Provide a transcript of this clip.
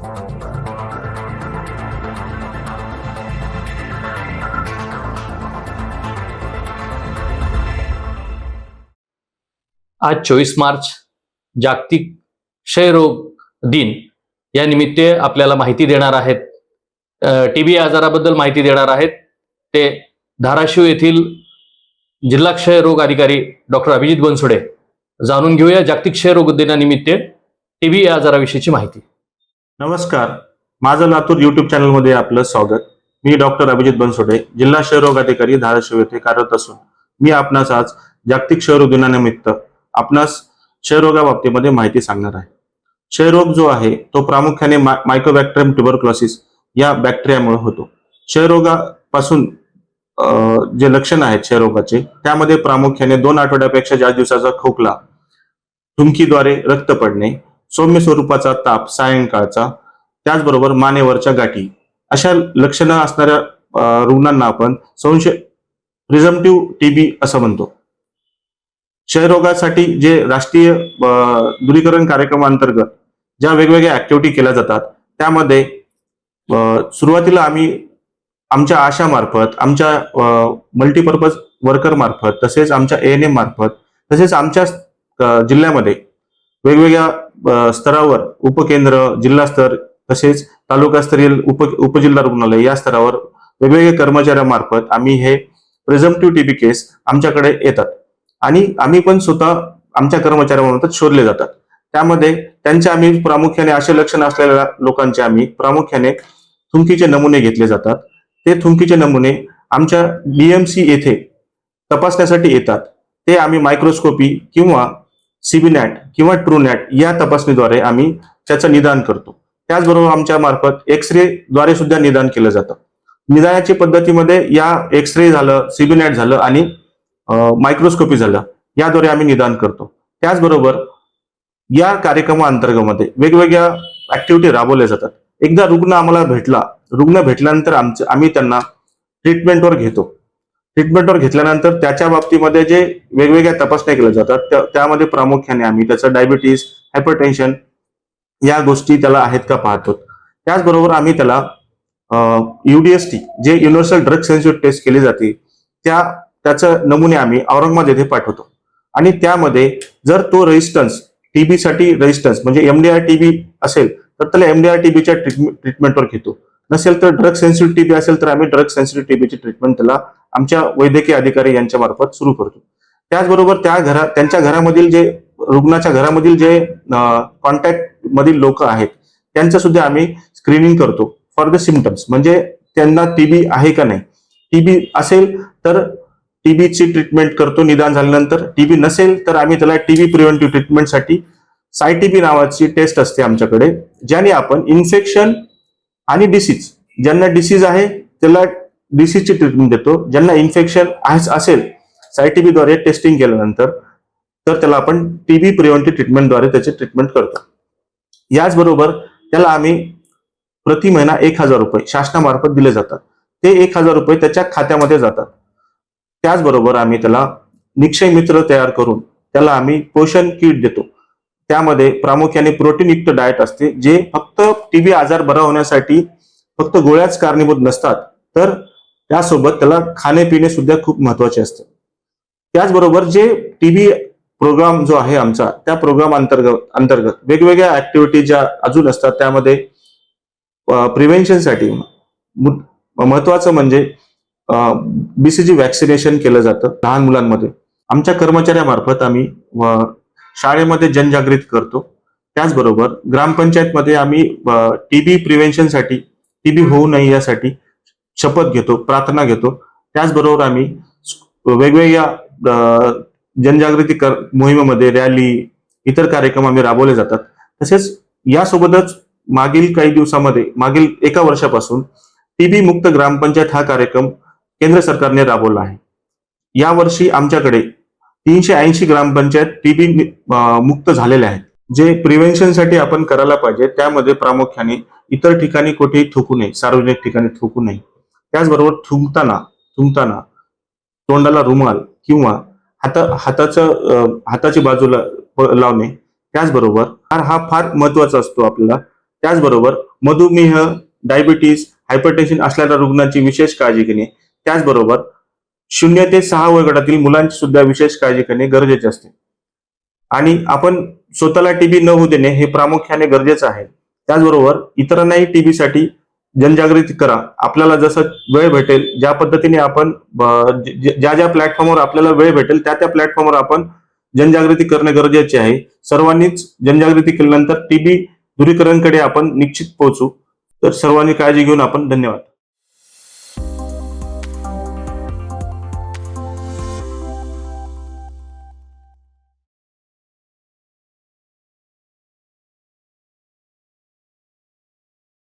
आज चोवीस मार्च जागतिक क्षयरोग दिन. या निमित्त आपल्याला माहिती देणार आहेत टी बी आजाराबद्दल माहिती देणार आहेत ते धाराशिव येथील जिल्हा क्षयरोग अधिकारी डॉक्टर अभिजित बनसुडे. जाणून घेऊया जागतिक क्षयरोग दिनानिमित्त टी बी आजाराविषयीची माहिती. नमस्कार. माझं लातूर युट्यूब चॅनलमध्ये आपलं स्वागत. मी डॉक्टर अभिजित बनसोडे जिल्हा क्षयरोग अधिकारी धाराशिव येथे कार्यरत असून मी आपणास आज जागतिक क्षयरोग दिनानिमित्त आपणास क्षयरोगाबाबतीमध्ये माहिती सांगणार आहे. क्षयरोग जो आहे तो प्रामुख्याने मा मायक्रोबॅक्टेरियम ट्युबरक्लॉसिस या बॅक्टेरियामुळे होतो. क्षयरोगापासून जे लक्षण आहेत क्षयरोगाचे त्यामध्ये प्रामुख्याने दोन आठवड्यापेक्षा जास्त दिवसाचा खोकला थुंकीद्वारे रक्त पडणे सौम्य स्वरूपाचा ताप सायंकाळचा त्याचबरोबर मानेवरच्या गाठी. अशा लक्षणं असणाऱ्या रुग्णांना आपण संशय प्रिझमटिव्ह टीबी असं म्हणतो. क्षयरोगासाठी जे राष्ट्रीय अं, दूरीकरण कार्यक्रमांतर्गत ज्या वेगवेगळ्या ऍक्टिव्हिटी केल्या जातात त्यामध्ये सुरुवातीला आम्ही आमच्या आशामार्फत आमच्या मल्टीपर्पज वर्कर मार्फत तसेच आमच्या ए एन एम मार्फत तसेच आमच्या जिल्ह्यामध्ये वेगवेगळ्या स्तरावर उपकेंद्र जिल्हा स्तर तसेच तालुकास्तरीय उप उपजिल्हा रुग्णालय या स्तरावर वेगवेगळ्या कर्मचाऱ्यांमार्फत आम्ही हे प्रेझम्प्टिव्ह टीबी केस आमच्याकडे येतात. आणि आम्ही पण स्वतः आमच्या कर्मचाऱ्यांमार्फत शोधले जातात. त्यामध्ये त्यांचे आम्ही प्रामुख्याने असे लक्षण असलेल्या लोकांचे आम्ही प्रामुख्याने थुंकीचे नमुने घेतले जातात. ते थुंकीचे नमुने आमच्या डीएमसी येथे तपासण्यासाठी येतात. ते आम्ही मायक्रोस्कोपी किंवा सीबीनॅट किंवा ट्रूनॅट या तपासणीद्वारे आम्ही त्याचं निदान करतो. त्याचबरोबर आमच्या मार्फत एक्स रेद्वारे सुद्धा निदान केलं जातं. निदानाच्या पद्धतीमध्ये या एक्स रे झालं सीबीनॅट झालं आणि मायक्रोस्कोपी झालं याद्वारे आम्ही निदान करतो. त्याचबरोबर या कार्यक्रमाअंतर्गतमध्ये वेगवेगळ्या ऍक्टिव्हिटी राबवल्या जातात. एकदा रुग्ण आम्हाला भेटला रुग्ण भेटल्यानंतर आमचं आम्ही त्यांना ट्रीटमेंटवर घेतो. ट्रीटमेंटवर घेतल्यानंतर त्याच्या बाबतीमध्ये जे वेगवेगळ्या तपासण्या केल्या जातात त्यामध्ये प्रामुख्याने आम्ही त्याचं डायबिटीस हायपरटेन्शन या गोष्टी त्याला आहेत का पाहतो. त्याचबरोबर आम्ही त्याला युडीएसटी जे युनिव्हर्सल ड्रग सेन्सिटिव्ह टेस्ट केली जाते त्या त्याचं नमुने आम्ही औरंगाबाद येथे पाठवतो. आणि त्यामध्ये जर तो रेजिस्टन्स टीबी साठी रेजिस्टन्स म्हणजे एमडीआर टीबी असेल तर त्याला एमडीआर टीबीच्या ट्रीटमेंटवर घेतो. नसेल तर ड्रग सेन्सिटिव्ह टीबी असेल तर आम्ही ड्रग सेन्सिटिव्ह टीबीची ट्रीटमेंट त्याला आमच्या वैद्यकीय अधिकारी यांच्या मार्फत सुरू करतो. त्याचबरोबर त्या घरा त्यांच्या घरामधील जे रुग्णाच्या घरामधील जे कॉन्टॅक्ट मधील लोक आहेत त्यांचं सुद्धा आम्ही स्क्रीनिंग करतो फॉर द सिमटम्स म्हणजे त्यांना टीबी आहे का नाही? टीबी असेल तर टीबीची ट्रीटमेंट करतो निदान झाल्यानंतर. टीबी नसेल तर आम्ही त्याला टीबी प्रिव्हेंटिव्ह ट्रीटमेंटसाठी सायटीबी नावाची टेस्ट असते आमच्याकडे ज्याने आपण इन्फेक्शन आणि डिसीज ज्यांना डिसीज आहे त्याला डिसीजची ट्रीटमेंट देतो. ज्यांना इन्फेक्शन असेल सायटीबीद्वारे टेस्टिंग केल्यानंतर तर त्याला आपण टीबी प्रिव्हेंटिव्ह ट्रीटमेंटद्वारे त्याची ट्रीटमेंट करतो. याचबरोबर त्याला आम्ही प्रति महिना एक हजार रुपये शासनामार्फत दिले जातात. ते एक हजार रुपये त्याच्या खात्यामध्ये जातात. त्याचबरोबर आम्ही त्याला निक्षय मित्र तयार करून त्याला आम्ही पोषण किट देतो. त्यामध्ये प्रामुख्याने प्रोटीनयुक्त डाएट असते जे फक्त टीबी आजार बरा होण्यासाठी फक्त गोळ्याच कारणीभूत नसतात तर त्यासोबत त्याला खाणे सुद्धा खूप महत्त्वाचे असतं. त्याचबरोबर जे टीबी प्रोग्राम जो आहे आमचा त्या प्रोग्राम अंतर्गत अंतर्गत वेगवेगळ्या ऍक्टिव्हिटी ज्या अजून असतात त्यामध्ये प्रिव्हेन्शनसाठी महत्वाचं म्हणजे बीसीजी वॅक्सिनेशन केलं जातं लहान मुलांमध्ये. आमच्या कर्मचाऱ्यामार्फत आम्ही शाळेमध्ये जनजागृत करतो. त्याचबरोबर ग्रामपंचायतमध्ये आम्ही टीबी प्रिव्हेन्शनसाठी टीबी होऊ नये यासाठी शपथ घेतो प्रार्थना घेतो. त्याचबरोबर आम्ही वेगवेगळ्या जनजागृती कर मोहिमेमध्ये रॅली इतर कार्यक्रम आम्ही राबवले जातात. तसेच यासोबतच मागील काही दिवसामध्ये मागील एका वर्षापासून टीबी मुक्त ग्रामपंचायत हा कार्यक्रम केंद्र सरकारने राबवला आहे. यावर्षी आमच्याकडे तीनशे ऐंशी ग्रामपंचायत टीबी मुक्त झालेल्या आहेत. जे प्रिव्हेन्शनसाठी आपण करायला पाहिजे त्यामध्ये प्रामुख्याने इतर ठिकाणी कुठेही थुकू नये सार्वजनिक ठिकाणी थुकू नये. त्याचबरोबर थुंकताना थुंकताना तोंडाला रुमाल किंवा हाता हाताचं हाताची बाजूला लावणे त्याचबरोबर हार हा फार महत्त्वाचा असतो आपल्याला. त्याचबरोबर मधुमेह डायबिटीस हायपरटेन्शन असलेल्या रुग्णांची विशेष काळजी घेणे. त्याचबरोबर शून्य ते सहा वयोगटातील मुलांची सुद्धा विशेष काळजी घेणे गरजेचे असते. आणि आपण स्वतःला टीबी न होऊ देणे हे प्रामुख्याने गरजेचं आहे. त्याचबरोबर इतरांनाही टीबीसाठी जनजागृती करा. आपल्याला जसं वेळ भेटेल ज्या पद्धतीने आपण ज- ज्या ज्या प्लॅटफॉर्मवर आपल्याला वेळ भेटेल त्या त्या प्लॅटफॉर्मवर आपण जनजागृती करणे गरजेचे आहे. सर्वांनीच जनजागृती केल्यानंतर टीबी दूरीकरणकडे आपण निश्चित पोहोचू. तर सर्वांनी काळजी घेऊन आपण धन्यवाद.